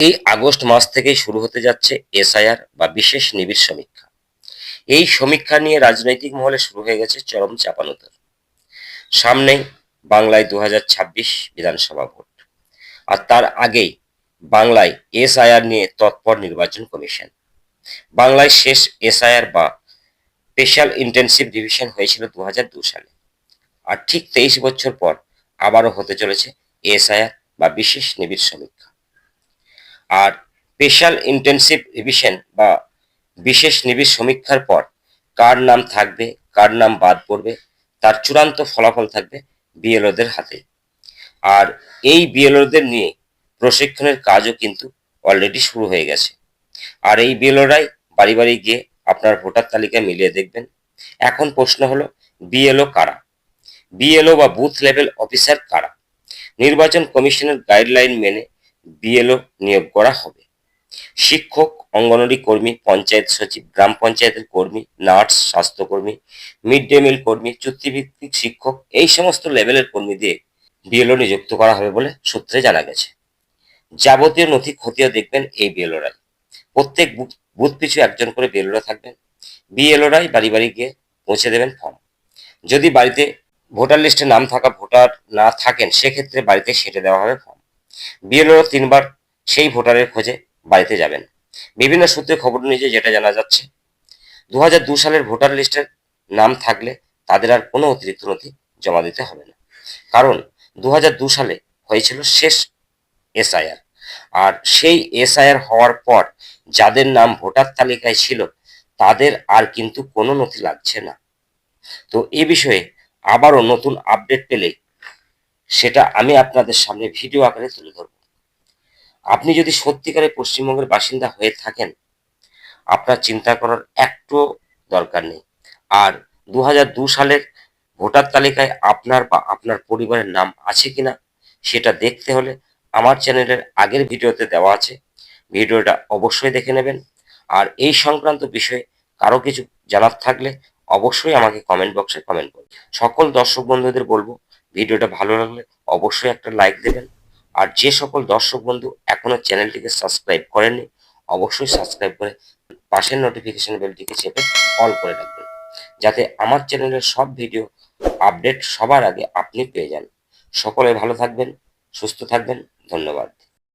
এই আগস্ট মাস থেকেই শুরু হতে যাচ্ছে এসআইআর বা বিশেষ নিবিড় সমীক্ষা। এই সমীক্ষা নিয়ে রাজনৈতিক মহলে শুরু হয়ে গেছে চরম চাপানোতর। সামনেই বাংলায় দু হাজার ছাব্বিশ বিধানসভা ভোট। আর তার আগেই বাংলায় এসআইআর নিয়ে তৎপর নির্বাচন কমিশন। বাংলায় শেষ এসআইআর বা স্পেশাল ইন্টেনসিভ রিভিশন হয়েছিল দু সালে। আর ঠিক তেইশ বছর পর আবারও হতে চলেছে এসআইআর বা বিশেষ নিবিড় সমীক্ষা। আর স্পেশাল ইন্টেনসিভ রিভিশন বা বিশেষ নিবিড় সমীক্ষার পর কার নাম থাকবে, কার নাম বাদ পড়বে, তার চূড়ান্ত ফলাফল থাকবে বিএলওদের হাতে। আর এই বিএলওদের নিয়ে প্রশিক্ষণের কাজও কিন্তু অলরেডি শুরু হয়ে গেছে। আর এই বিএলওরাই বাড়ি বাড়ি গিয়ে আপনার ভোটার তালিকা মিলিয়ে দেখবেন। এখন প্রশ্ন হলো, বিএলও কারা? বিএলও বা বুথ লেভেল অফিসার কারা? নির্বাচন কমিশনের গাইডলাইন মেনে বিএলও নিয়োগ করা হবে। শিক্ষক, অঙ্গনওয়াড়ি কর্মী, পঞ্চায়েত সচিব, গ্রাম পঞ্চায়েতের কর্মী, নার্স, স্বাস্থ্যকর্মী, মিড ডে মিল কর্মী, চুক্তিভিত্তিক শিক্ষক, এই সমস্ত লেভেলের কর্মী দিয়ে বিএলও নিযুক্ত করা হবে বলে সূত্রে জানা গেছে। যাবতীয় নথি খতিয়ে দেখবেন এই বিএলওরাই। প্রত্যেক বুথ পিছু একজন করে বিএলওরা থাকবেন। বিএলওরাই বাড়ি বাড়ি গিয়ে পৌঁছে দেবেন ফর্ম। যদি বাড়িতে ভোটার লিস্টে নাম থাকা, ভোটার না থাকেন, সেক্ষেত্রে বাড়িতে সেটে দেওয়া হবে ফর্ম। বিএলও তিনবার সেই ভোটারের খোঁজে বাড়িতে যাবেন। বিভিন্ন সূত্রে খবর নিয়ে যেটা জানা যাচ্ছে দু সালের ভোটার লিস্টের নাম থাকলে তাদের আর কোনো অতিরিক্ত নথি জমা দিতে হবে না। কারণ দু সালে হয়েছিল শেষ এসআইআর। আর সেই এসআইআর হওয়ার পর যাদের নাম ভোটার তালিকায় ছিল, তাদের আর কিন্তু কোনো নথি লাগছে না। তো এ বিষয়ে আবারও নতুন আপডেট পেলে সেটা আমি আপনাদের সামনে ভিডিও আকারে তুলে ধরব। আপনি যদি সত্যিকারের পশ্চিমবঙ্গের বাসিন্দা হয়ে থাকেন, আপনার চিন্তা করার একটু দরকার নেই। আর দু সালের ভোটার তালিকায় আপনার বা আপনার পরিবারের নাম আছে কিনা, সেটা দেখতে হলে আমার চ্যানেলের আগের ভিডিওতে দেওয়া আছে। ভিডিওটা অবশ্যই দেখে নেবেন। আর এই সংক্রান্ত বিষয়ে কারও কিছু জানার থাকলে অবশ্যই আমাকে কমেন্ট বক্সে কমেন্ট করুন। সকল দর্শক বন্ধুদের বলব ভিডিওটা ভালো লাগলে অবশ্যই একটা লাইক দেবেন। আর যে সকল দর্শক বন্ধু এখনও চ্যানেলটিকে সাবস্ক্রাইব করেননি, অবশ্যই সাবস্ক্রাইব করে পাশের নোটিফিকেশন বেলটিকে চেপে অল করে রাখবেন। যাতে আমার চ্যানেলের সব ভিডিও আপডেট সবার আগে আপনি পেয়ে যান। সকলে ভালো থাকবেন, সুস্থ থাকবেন, ধন্যবাদ।